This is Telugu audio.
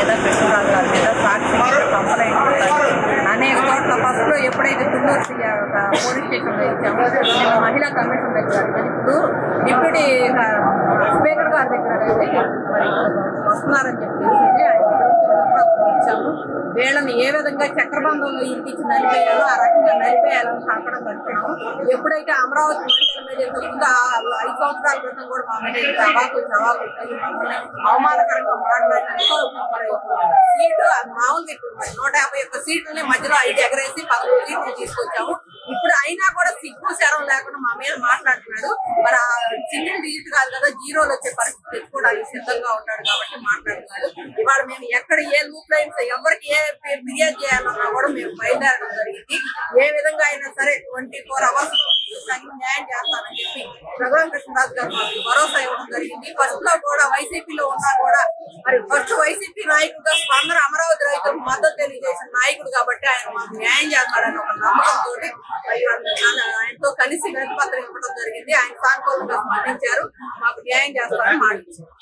మీద చెట్టు రాజుల మీద సాక్షి కంప్లైంట్ అనే చోట్ల ఫస్ట్లో ఎప్పుడైతే తుళ్ళూరు పోలీస్ స్టేషన్లో ఇచ్చామో మేము మహిళా కమిషన్ దగ్గర ఇప్పుడు డిప్యూటీ స్పీకర్ గారి దగ్గర వస్తున్నారని చెప్పి ఇచ్చాము. వీళ్ళని ఏ విధంగా చక్రబంధంలో ఇరికించి నలిపేయాలో ఆ రకంగా నలిపేయాలని కాపడం కట్టుకున్నాము ఎప్పుడైతే అమరావతి ఐదు సంవత్సరాల క్రితం కూడా మా మీద అవాకులు జవాబులు అవమానకరంగా మాట్లాడాలి మామూలుగా ఇప్పుడు నూట యాభై ఒక్క సీట్లని మధ్యలో ఐదు ఎగరేసి పదమూడు సీట్లు తీసుకొచ్చాము. ఇప్పుడు అయినా కూడా సిగ్గు శరం లేకుండా మా మీద మాట్లాడుతున్నాడు? మరి ఆ సింగిల్ డిజిట్ కాదు కదా జీరోలు వచ్చే పరిస్థితి తెచ్చుకోవడానికి సిద్ధంగా ఉన్నాడు కాబట్టి మాట్లాడుతున్నాడు. ఇవాళ మేము ఎక్కడ ఏ లూప్ లైన్స్ ఎవరికి ఏ ఫిర్యాదు చేయాలన్నా కూడా మేము బయలుదేరడం జరిగింది. ఏ విధంగా అయినా సరే ట్వంటీ ఫోర్ అవర్స్ న్యాయం చేస్తానని చెప్పి రఘురామ కృష్ణదాస్ గారు మాకు భరోసా ఇవ్వడం జరిగింది. ఫస్ట్లో కూడా వైసీపీలో ఉన్నా కూడా మరి ఫస్ట్ వైసీపీ నాయకులు మాకు న్యాయం చేస్తాడని ఒక నమ్మకంతో ఆయనతో కలిసి వినతిపత్రం ఇవ్వడం జరిగింది. ఆయన సానుకూలంగా స్పందించారు. మాకు న్యాయం చేస్తారని మాట్లాడుతున్నారు